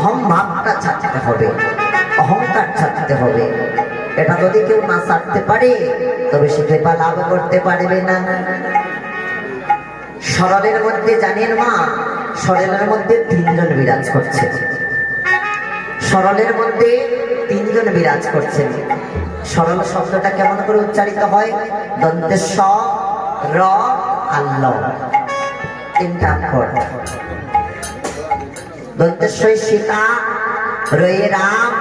অহং ভাবটা ছাড়তে হবে। অহংকার ছাড়তে হবে। এটা যদি কেউ না ছাড়তে পারে, তবে সে কৃপা লাভ করতে পারবে না। সরলের মধ্যে জানেন মা, সরলের মধ্যে তিনজন বিরাজ করছে। সরলের মধ্যে তিনজন বিরাজ করছেন সরল শব্দটা কেমন করে উচ্চারিত হয়? দন্তে স র আল্ল তিনটা অক্ষর। দন্তেশ্বই সীতা রয়ে রাম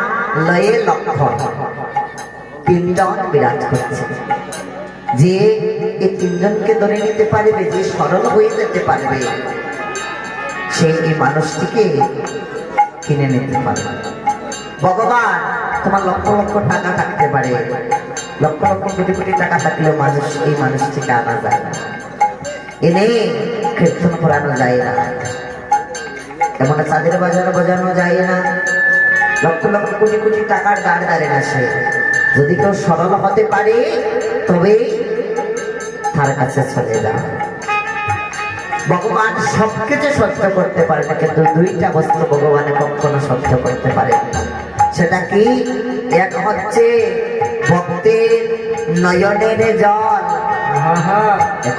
লয়ে লক্ষণ তিনজন বিরাজ করছে যে এই তিনজনকে ধরে নিতে পারবে যে সরল হয়ে যেতে পারবে সে এই মানুষটিকে কিনে নিতে পারবে ভগবান তোমার লক্ষ লক্ষ টাকা থাকতে পারে। লক্ষ লক্ষ কোটি কোটি টাকা থাকলেও মানুষ, এই মানুষটিকে আনা যায় না। এনে কীর্তন করানো যায় না। এমন চাঁদের বাজারে বোঝানো যায় না। লক্ষ লক্ষ কোটি কোটি টাকার দাঁড় দাঁড়ে না সে যদি কেউ সরল হতে পারে, তবে তার কাছে চলে যাও। ভগবান সবকিছু সহ্য করতে পারে না, কিন্তু দুইটা বস্তু ভগবানে কখনো সহ্য করতে পারে না। সেটা কি? এক হচ্ছে ভক্তের নয়নের জল।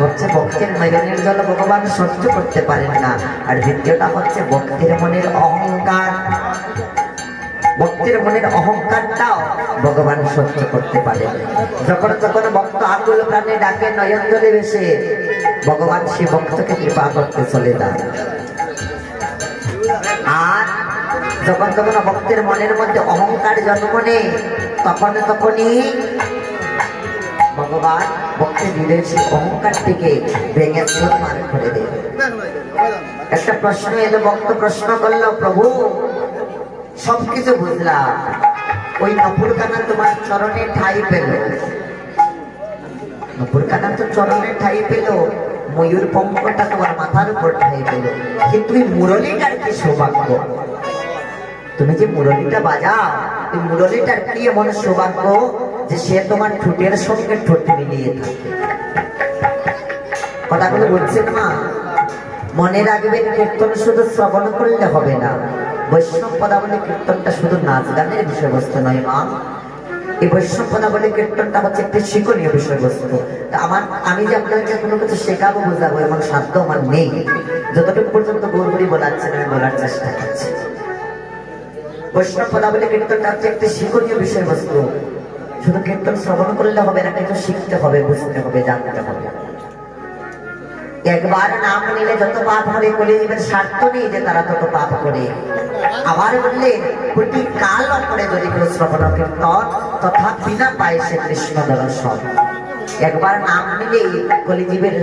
হচ্ছে ভক্তের নয়নের জল ভগবান সহ্য করতে পারেন না। আর দ্বিতীয়টা হচ্ছে ভক্তের মনের অহংকার। ভক্তের মনের অহংকারটাও ভগবান সহ্য করতে পারে। যখন যখন ভক্ত আকুল প্রাণে ডাকে, নয়ন জলে বেশে ভগবান সে ভক্তকে কৃপা করতে চলে যান আর যখন যখন ভক্তের মনের মধ্যে অহংকার জন্ম নেই তখন তখনই ভগবান ভক্তের হৃদয়ের সেই অহংকারটিকে ভেঙে মার করে দেবে একটা প্রশ্ন এলো ভক্ত প্রশ্ন করল, প্রভু, সবকিছু বুঝলাম, ওই নপুর কানা তোমার চরণে ঠাই পেল। নপুর কানা তো চরণে ঠাই পেল, ময়ূর পঙ্কটা তোমার মাথার উপর ঠাই পেল। কিন্তু এই মুরলিটার কি সৌভাগ্য? তুমি যে মুরলিটা বাজাও, এই মুরলিটার কি এমন সৌভাগ্য? যে সে তোমার ঠোঁটের সঙ্গে ঠোঁট মিলিয়ে থাকে। কথাগুলো বলছেন মা, মনে রাখবেন কীর্তন শুধু শ্রবণ করলে হবে না। বৈষ্ণব পদাবলী কীর্তনটা শুধু নাচ গানের বিষয়বস্তু নয় মা। এই বৈষ্ণব পদাবলী কীর্তনটা হচ্ছে একটি শিক্ষণীয় বিষয়বস্তু। তা আমার, আমি যে আপনাকে কোনো কিছু শেখাবো, বোঝাবো, এমন সাধ্য আমার নেই। যতটুকু পর্যন্ত গৌরবরী বলাচ্ছেন আমি বলার চেষ্টা করছি। বৈষ্ণব পদাবলী কীর্তনটা হচ্ছে একটি শিক্ষণীয় বিষয়বস্তু। শুধু কীর্তন শ্রবণ করলে হবে না, কিন্তু শিখতে হবে, বুঝতে হবে, জানতে হবে। একবার নাম নিলে যত পাপ হবে বলে এবার স্বার্থ নেই যে তারা তত পাপ করে। আবার বললে কোটি কাল করে যদি কেউ শ্রবণ কীর্তন তথা বিনা পায় সে কৃষ্ণ দর্শন। একবার নাম নিলেই কলিজীবের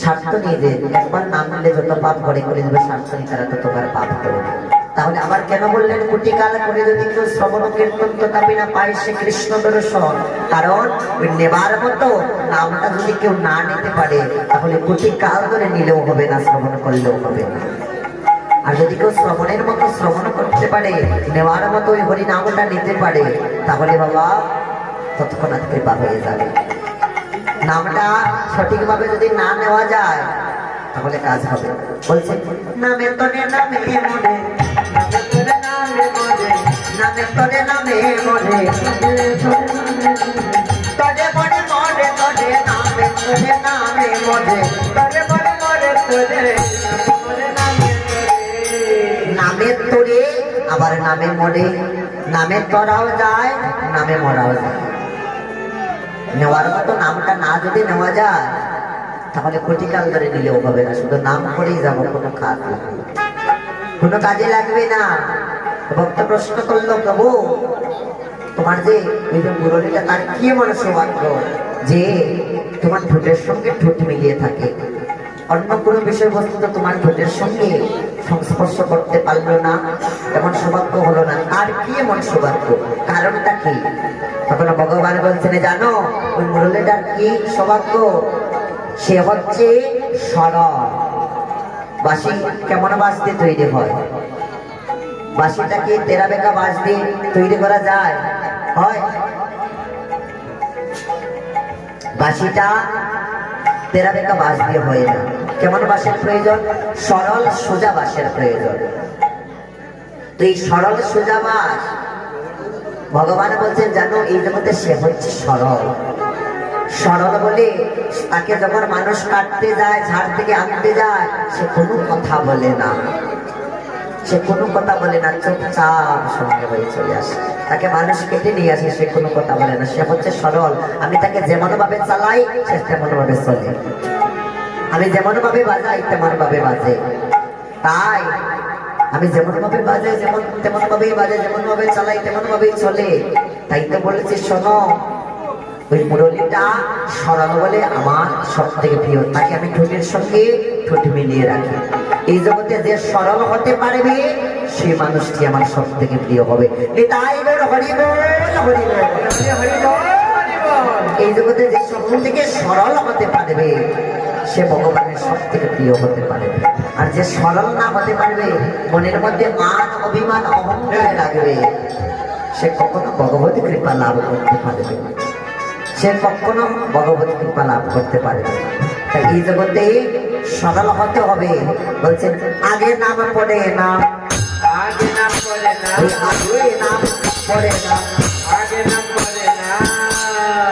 স্বার্থ নিয়ে যে, একবার নাম নিলে যত পাপ করে কলিজীবের স্বার্থ নেই তারা ততবার পাপ করে। তাহলে আবার কেন বললেন কোটি কাল করে যদি কেউ শ্রবণ কীর্তন তথা না পায়, সে কৃষ্ণ দর্শন। কারণ ওই নেবার মতো নামটা যদি কেউ না নিতে পারে, তাহলে কোটি কাল ধরে নিলেও হবে না, শ্রবণ করলেও হবে না। আর যদি কেউ শ্রবণের মতো শ্রবণ করতে পারে নেওয়ার মতো ওই হরি নামটা নিতে পারে, তাহলে বাবা তৎক্ষণাৎ কৃপা হয়ে যাবে। নামটা সঠিকভাবে যদি না নেওয়া যায় তাহলে কাজ হবে। বলছে মনে মনে মনে মনে মনে মনে মনে মনে নামের তোরে, আবার নামে মরে, নামে তরাও যায়, নামে মরাও যায়। নেওয়ার মতো নামটা না যদি নেওয়া যায় তাহলে কোটিকাল ধরে নিলেও হবে না, শুধু নাম করেই যাব, কোনো কাজ লাগবে কোনো কাজে লাগবে না। ভক্ত প্রশ্ন করল, প্রভু, তোমার যে ওই যে মুরলীটা, তার কি এমন সৌভাগ্য যে তোমার ঠোঁটের সঙ্গে ঠোঁট মিলিয়ে থাকে? অন্য কোনো বিষয়বস্তু তো তোমার ঠোঁটের সঙ্গে সংস্পর্শ করতে পারল না, এমন সৌভাগ্য হলো না। আর কি এমন সৌভাগ্য? কারণটা কি? তখন ভগবান বলছেন, জানো, ওই মুরলীটার কি সৌভাগ্য? সে হচ্ছে সরল বাসি কেমন বাস দিয়ে তৈরি হয়? বাসিটা কি তেরা বেকা বাস দিয়ে তৈরি করা যায়? হয়। বাসিটা তেরা বেকা বাস দিয়ে হয় না। কেমন বাসের প্রয়োজন? সরল সোজা বাসের প্রয়োজন। তো এই সরল সোজা মাস ভগবান বলছেন, জানো, এই জগতে সে হচ্ছে সরল। সরল বলে তাকে যখন মানুষ কাটতে যায়, ঝাড় থেকে আনতে যায়, সে কোনো কথা বলে না। সে কোনো কথা বলে না, চুপচাপ সঙ্গে হয়ে চলে আসে। তাকে মানুষ কেটে নিয়ে আসে, সে কোনো কথা বলে না। সে হচ্ছে সরল। আমি তাকে যেমন ভাবে চালাই, সে তেমন ভাবে চলে। আমি যেমন ভাবে বাজাই তেমন ভাবে বাজে। তাই আমি যেমন ভাবে বাজাই, যেমন তেমন ভাবেই বাজে যেমন ভাবে চালাই তেমন ভাবেই চলে। তাই তো বলেছি, শোনো ওই মুরলিটা সরল বলে আমার সব থেকে প্রিয়। তাকে আমি ঠোঁটের সঙ্গে ঠোঁট মিলিয়ে রাখি। এই জগতে যে সরল হতে পারবে সেই মানুষটি আমার সব থেকে প্রিয় হবে। এই জগতে যে সব থেকে সরল হতে পারবে, সে ভগবানের সব থেকে প্রিয় হতে পারবে। আর যে সরল না হতে পারবে, মনের মধ্যে মান অভিমান, অহংকার লাগবে। সে কখনো ভগবতী কৃপা লাভ করতে পারবে। সে কখনো ভগবতী কৃপা লাভ করতে পারে। তাই এই জগতে সরল হতে হবে। বলছেন, আগে নাম পড়ে নাম না আগে নাম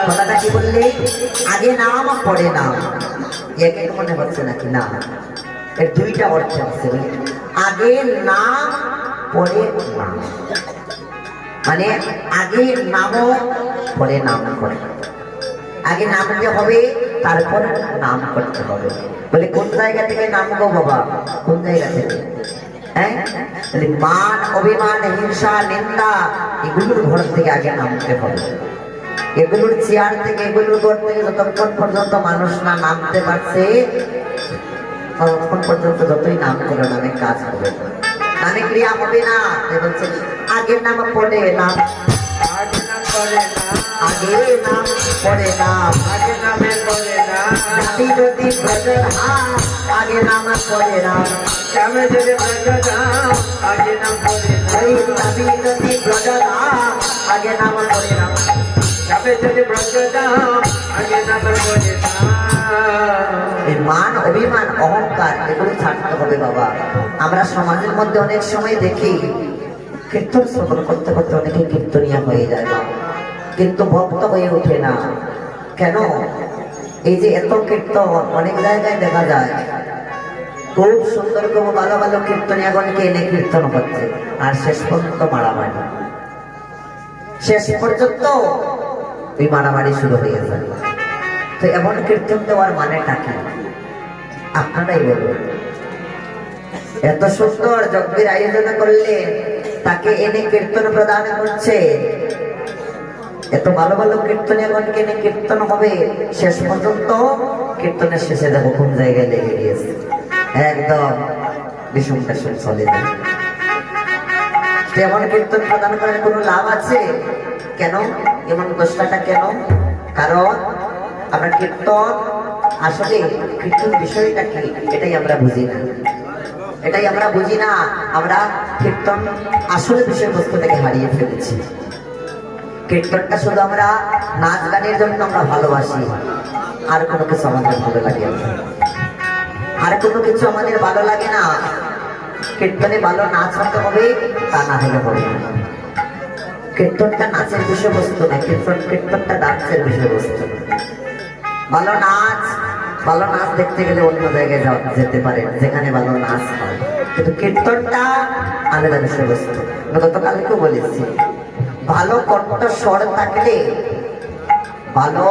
কথাটা কি বললে? আগে নাম পড়ে না। এক মনে হচ্ছে নাকি? দুইটা নাম মানে আগে নামও পরে নাম করে আগে নামতে হবে, তারপর নাম করতে হবে। বলে, কোন জায়গা থেকে নাম গো বাবা? কোন জায়গা থেকে? হ্যাঁ? মান, অভিমান, হিংসা, নিন্দা, এগুলোর ঘর থেকে আগে নামতে হবে। এগুলোর চেয়ার থেকে, এগুলোর ঘর থেকে যতক্ষণ পর্যন্ত মানুষ না নামতে পারছে, ততক্ষণ পর্যন্ত যতই নাম করে, নামে কাজ হবে। নামে ক্রিয়া হবে না। তাই বলছেন আগের নাম পড়ে, নাম আগে না আগে নাম আগে নামে না নাবি যদি আগে নাম নাম শ্যামে যদি আগে নাম করে না নাবি যদি আগে নাম নাম শ্যামে যদি নাম না মান, অভিমান, অহংকার, এগুলো ছাড়তে হবে বাবা। আমরা সমাজের মধ্যে অনেক সময় দেখি, কীর্তন শ্রবণ করতে করতে অনেকে কীর্তনিয়া হয়ে যায় বাবা। কিন্তু ভক্ত হয়ে ওঠে না। কেন? এই যে এত কীর্তন, অনেক জায়গায় দেখা যায়। খুব সুন্দর খুব ভালো ভালো কীর্তনিয়াগণকে এনে কীর্তন হচ্ছে আর শেষ পর্যন্ত মারামারি। শেষ পর্যন্ত ওই মারামারি শুরু হয়ে যায়। তো এমন কীর্তন দেওয়ার মানেটা কি? আপনারাই বলুন। এত সুন্দর যজ্ঞের আয়োজন করলে তাকে এনে কীর্তন প্রদান করছে। এত ভালো ভালো কীর্তনীয়গণকে এনে কীর্তন হবে? শেষ পর্যন্ত কীর্তনের শেষে দেখো কোন জায়গায় লেগে গিয়েছে। একদম বিষম টেশন চলে যায়। এমন কীর্তন প্রদান করার কোনো লাভ আছে? কেন? এমন দোষটাটা কেন? কারণ আমরা কীর্তন আসলে কীর্তন বিষয়টা কি? এটাই আমরা বুঝি না। এটাই আমরা বুঝি না। আমরা কীর্তন আসলে বিষয়বস্তুটাকে হারিয়ে ফেলেছি। কীর্তনটা শুধু আমরা নাচ গানের জন্য আমরা ভালোবাসি। আর কোনো কিছু আমাদের ভালো লাগে। আর কোনো কিছু আমাদের ভালো লাগে না। কীর্তনে ভালো নাচ হতে হবে, তা না হলে হবে কীর্তনটা নাচের বিষয়বস্তু না, কীর্তন কীর্তনটা ডান্সের বিষয়বস্তু। ভালো নাচ ভালো নাচ দেখতে গেলে অন্য জায়গায় যেতে পারে, যেখানে ভালো নাচ হয়। কিন্তু কীর্তনটা আলাদা বিষয়বস্তু। গতকালকেও বলেছি ভালো কণ্ঠস্বর থাকলে, ভালো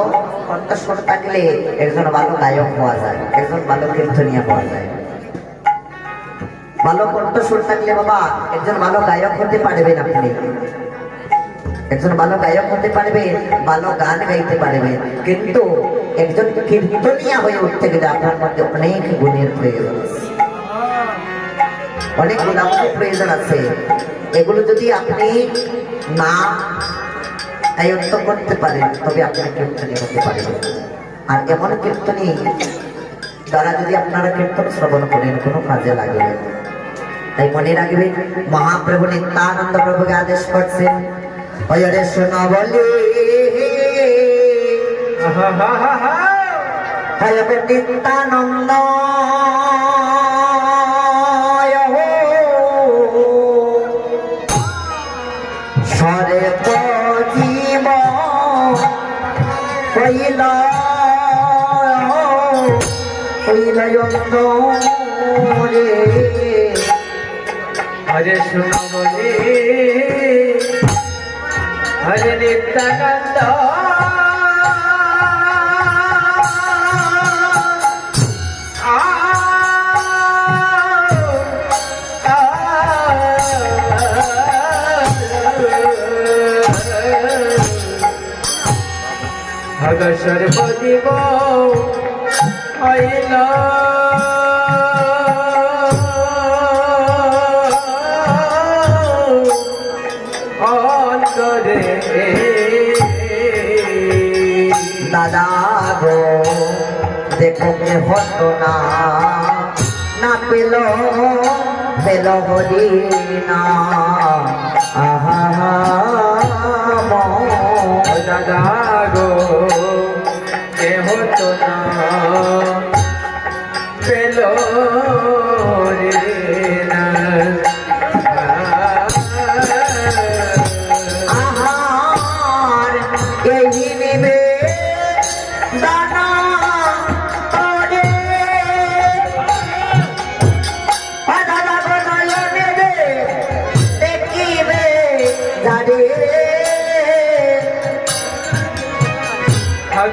কণ্ঠস্বর থাকলে একজন ভালো গায়ক হওয়া যায়, একজন ভালো কীর্তনিয়া হওয়া যায়। ভালো কণ্ঠস্বর থাকলে বাবা, একজন ভালো গায়ক হতে পারবেন আপনি। একজন ভালো গায়ক হতে পারবে, ভালো গান গাইতে পারবে, কিন্তু একজন কীর্তনিয়া হয়ে উঠতে গেলে আপনার মধ্যে অনেক গুণের প্রয়োজন আছে। অনেক গুণাগুণের প্রয়োজন আছে। এগুলো যদি আপনি না আয়ত্ত করতে পারেন তবে আপনি কীর্তনী হতে পারবেন আর এমন কীর্তনী দ্বারা যদি আপনারা কীর্তন শ্রবণ করেন কোনো কাজে লাগবে না। তাই মনে রাখবেন মহাপ্রভু নিত্যানন্দ প্রভুকে আদেশ করছেন ওরে শোনো বলি নিত্যানন্দ। অন্ত রে হরে শুনো বলে হরে নিত্যানন্দ সর্বদিব হইল। অন্তরে দাদা গো দেখো কে হতো না। না পেল পেল হরি না। আহা। দাদা গো হতো না। পেল।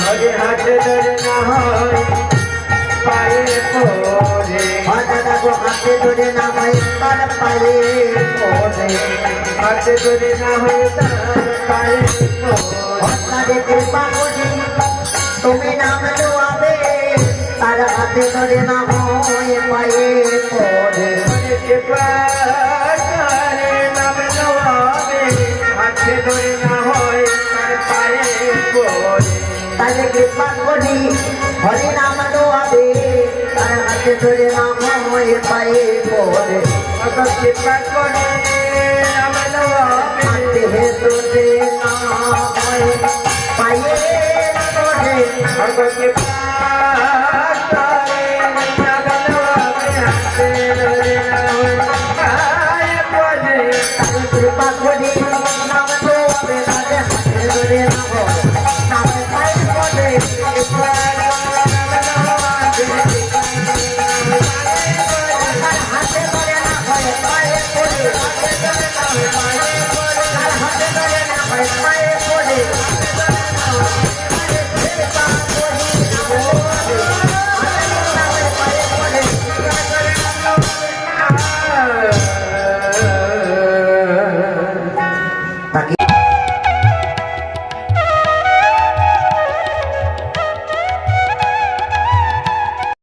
হরে হাতে ধরে না হয় পায়ে গো হাতে ধরে না হয় তার পায়ে পড়বে হাতে ধরে না হয় তার পায়ে তাদের কৃপা করি তুমি নাম লোয়াবে তার হাতে ধরে না হয় পায়ে মনে কৃপা করি হরি নাম লোয়াবে তার হাতে ধরে না হয় পায়ে অত কৃপা করে নাম নবাবে দেহে তোরে না হয় পায়ে অত কৃপা